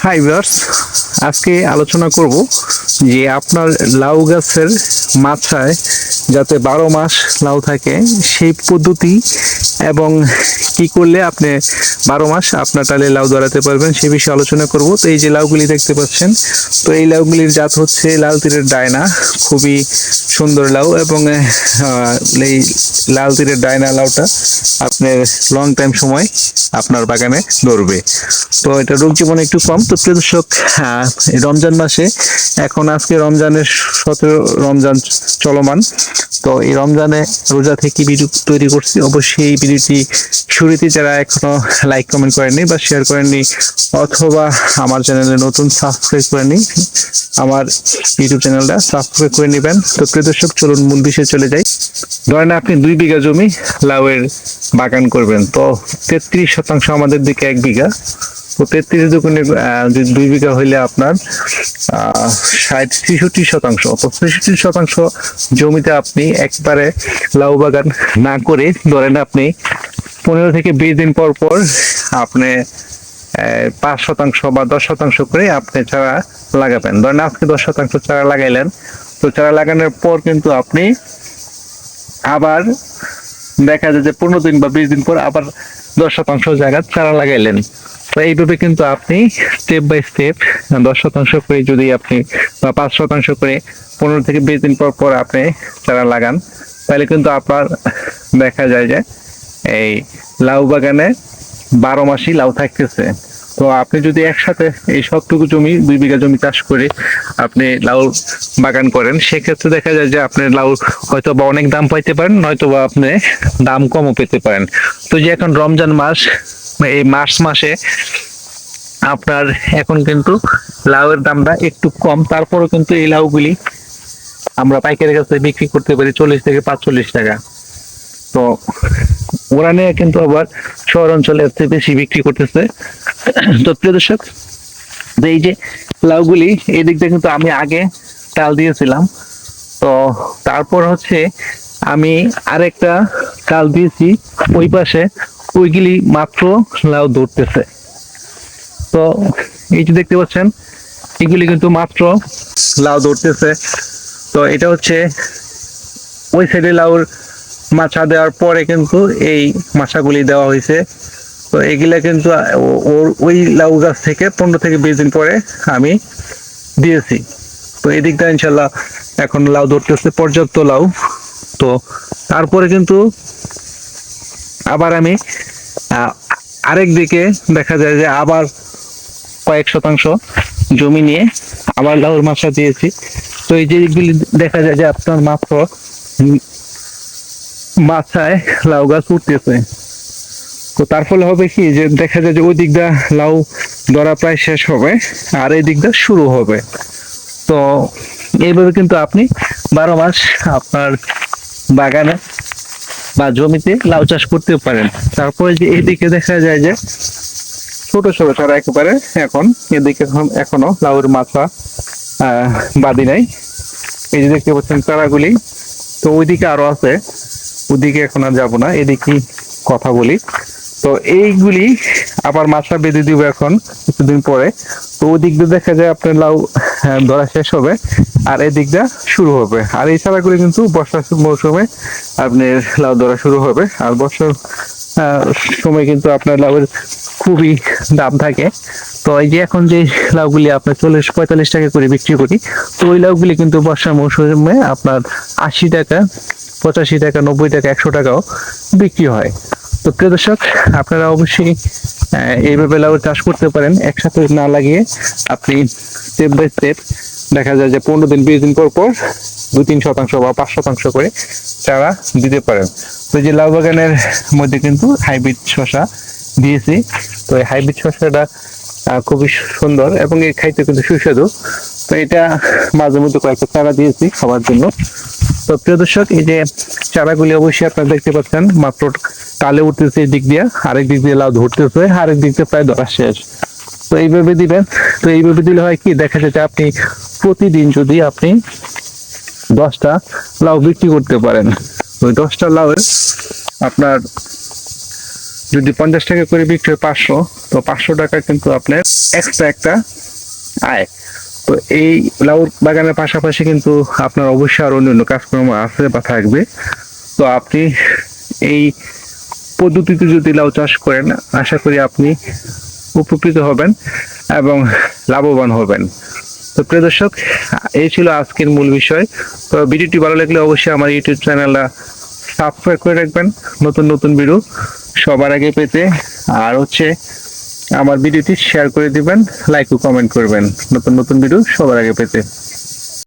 Hi viewers আজকে আলোচনা করব যে আপনার লাউ গাছের মাথায় যাতে বারো মাস লাউ থাকে, সেই পদ্ধতি এবং কি করলে আপনি বারো মাস আপনার টালে লাউ ধরাতে পারবেন সে বিষয়ে আলোচনা করব। তো এই যে লাউগুলি দেখতে পাচ্ছেন, তো এই লাউগুলির জাত হচ্ছে লাল তীরের ডায়না, খুবই সুন্দর লাউ এবং এই লাল তীরের ডায়না লাউটা আপনার লং টাইম সময় আপনার বাগানে ধরবে। তো এটা রোগ জীবন একটু কম। তো প্রিয় দর্শক রমজান মাসে। এখন আজকে রমজানের সতেরো রমজান চলমান। তো এই রমজানে রোজা থেকে ভিডিও তৈরি করছি? অবশ্যই এই ভিডিওটি শুরুতে যারা এখনও লাইক কমেন্ট করেননি বা শেয়ার করেননি অথবা আমার চ্যানেলে নতুন সাবস্ক্রাইব করেনি আমার ইউটিউব চ্যানেলটা সাবস্ক্রাইব করে নেবেন। তো প্রিয় দর্শক, চলুন মূল বিষয়ে চলে যাই। ধরেন আপনি দুই বিঘা জমি লাউয়ের বাগান করবেন। তো তেত্রিশ শতাংশ আমাদের দিকে এক বিঘা। তেত্রিশ আহ, দুই বিঘা হইলে আপনার ষাট ছেষট্টি শতাংশ। তো ছেষট্টি শতাংশ জমিতে আপনি একবারে লাউ বাগান না করে ধরেন আপনি পনেরো থেকে বিশ দিন পর পর আপনি পাঁচ শতাংশ বা দশ শতাংশ করে আপনি চারা লাগাবেন। ধরেন আজকে দশ শতাংশ চারা লাগাইলেন তো চারা লাগানোর পর কিন্তু আপনি আবার দেখা যায় যে পনেরো দিন বা বিশ দিন পর আবার দশ শতাংশ জায়গা চারা লাগাইলেন। তো এইভাবে কিন্তু আপনি স্টেপ বাই স্টেপ দশ শতাংশ করে যদি আপনি বা পাঁচ শতাংশ করে পনেরো থেকে বিশ দিন পর পর আপনি চারা লাগান, তাহলে কিন্তু আপনার দেখা যায় যে এই লাউ বাগানে বারো মাসই লাউ থাকতেছে। তো আপনি যদি একসাথে এই সবটুকু জমি, দুই বিঘা জমি চাষ করে আপনি লাউ বাগান করেন, সেক্ষেত্রে দেখা যায় যে আপনি লাউ হয়তো বা অনেক দাম পাইতে পারেন নয়তো বা আপনি দাম কমও পেতে পারেন। তো যে এখন রমজান মাস এই মার্চ মাসে আপনার এখন কিন্তু লাউয়ের দামটা একটু কম। তারপরও কিন্তু এই লাউগুলি আমরা পাইকারি কাছে বিক্রি করতে পারি চল্লিশ থেকে পাঁচচল্লিশ টাকা। তো ওরা নিয়ে কিন্তু আবার শহর অঞ্চলে এর বেশি বিক্রি করতেছে। তো প্রিয় দর্শক এই যে লাউগুলি, এই দিয়ে কিন্তু আমি আগে তাল দিয়েছিলাম। তো তারপর হচ্ছে আমি আরেকটা তাল দিয়েছি, ওই পাশে ওইগুলি মাত্র লাউ ধরতেছে। তো এই যে দেখতে পাচ্ছেন, এগুলি কিন্তু মাত্র লাউ ধরতেছে। তো এটা হচ্ছে ওই সাইডে লাউর মাছা দেওয়ার পরে কিন্তু এই মাছাগুলি দেওয়া হয়েছে। তো এগুলা কিন্তু ওর ওই লাউ গাছ থেকে পনেরো থেকে বিশ দিন পরে আমি দিয়েছি। তো এদিকটা দিকটা ইনশাল্লাহ এখন লাউ ধরতেছে, পর্যাপ্ত লাউ। তো তারপরে কিন্তু আবার আমি আরেক দিকে দেখা যায় যে আবার কয়েক শতাংশ জমি নিয়ে আবার লাউর মাছা দিয়েছি। তো এই যেগুলি দেখা যায় যে আপনার মাত্র মাথায় লাউ গাছ উঠতেছে। তো তার ফলে হবে কি যে দেখা যায় যে ওই দিকটা লাউ ধরা প্রায় শেষ হবে, আর এই দিকটা শুরু হবে। তো এইভাবে কিন্তু আপনি বারো মাস আপনার বাগানে বা জমিতে লাউ চাষ করতে পারেন। তারপরে যে এদিকে দেখা যায় যে ছোট ছোট তারা একেবারে এখন, এদিকে এখন লাউর মাথা বাদি নাই। এই যে দেখতে পাচ্ছেন চারাগুলি, তো ওইদিকে আরও আছে, ওদিকে এখন আর যাব না এদিকে কথা বলি। তো এইগুলি আবার মাথা বেঁধে দিব এখন কিছুদিন পরে। তো ওই দিক দিয়ে দেখা যায় আপনার লাউ আহ, ধরা শেষ হবে আর এই দিকটা শুরু হবে। আর এই চারাগুলি কিন্তু বর্ষার মৌসুমে আপনার লাউ ধরা শুরু হবে। আর বর্ষার সময় কিন্তু আপনার লাউয়ের খুবই দাম থাকে। তো এই যে এখন যে লাউগুলি আপনার চল্লিশ পঁয়তাল্লিশ টাকা করে বিক্রি করি তো ওই লাউগুলি কিন্তু বর্ষার মৌসুমে আপনার আশি টাকা পঁচাশি টাকা নব্বই টাকা একশো টাকাও বিক্রি হয়। তো প্রিয় দর্শক, আপনারা অবশ্যই এইভাবে লাউ চাষ করতে পারেন। একসাথে না লাগিয়ে আপনি স্টেপ বাই স্টেপ দেখা যায় যে পনেরো দিন, বিশ দিন পর পর দু তিন শতাংশ বা পাঁচ শতাংশ করে চারা দিতে পারেন। তো যে লাউ বাগানের মধ্যে কিন্তু হাইব্রিড শসা দিয়েছি। তো এই হাইব্রিড শসাটা খুবই সুন্দর এবং এই খাইতে কিন্তু সুস্বাদু। তো এটা মাঝে মধ্যে কয়েকটা চারা দিয়েছি খাওয়ার জন্য। তো প্রিয় দর্শক, এই যে চারাগুলি অবশ্যই আপনারা দেখতে পাচ্ছেন, মাত্র তালে উঠতেছে এই দিক দিয়ে, আরেক দিক দিয়ে লাউ ধরতেছে, আরেক দিক দিয়ে প্রায় ধরা শেষ। তো এইভাবে দিবেন। তো এইভাবে দিলে হয় কি, দেখা যায় যে আপনি প্রতিদিন যদি আপনি দশটা লাউ বিক্রি করতে পারেন, ওই দশটা লাউয়ের আপনার যদি পঞ্চাশ টাকা করে বিক্রি হয় পাঁচশো, তো পাঁচশো টাকা কিন্তু আপনার এক্সট্রা একটা আয়। তো এই লাউ বাগানের পাশাপাশি কিন্তু আপনার অবশ্যই আরও অন্যান্য কাজকর্ম আছে বা থাকবে। তো আপনি এই পদ্ধতিতে যদি লাউ চাষ করেন, আশা করি আপনি উপকৃত হবেন এবং লাভবান হবেন। তো প্রিয় দর্শক, এই ছিল আজকের মূল বিষয়। তো ভিডিওটি ভালো লাগলে অবশ্যই আমার ইউটিউব চ্যানেলটা সাবস্ক্রাইব করে রাখবেন। নতুন নতুন ভিডিও সবার আগে পেতে। আর হচ্ছে আমার ভিডিওটি শেয়ার করে দিবেন লাইক ও কমেন্ট করবেন। নতুন নতুন ভিডিও সবার আগে পেতে।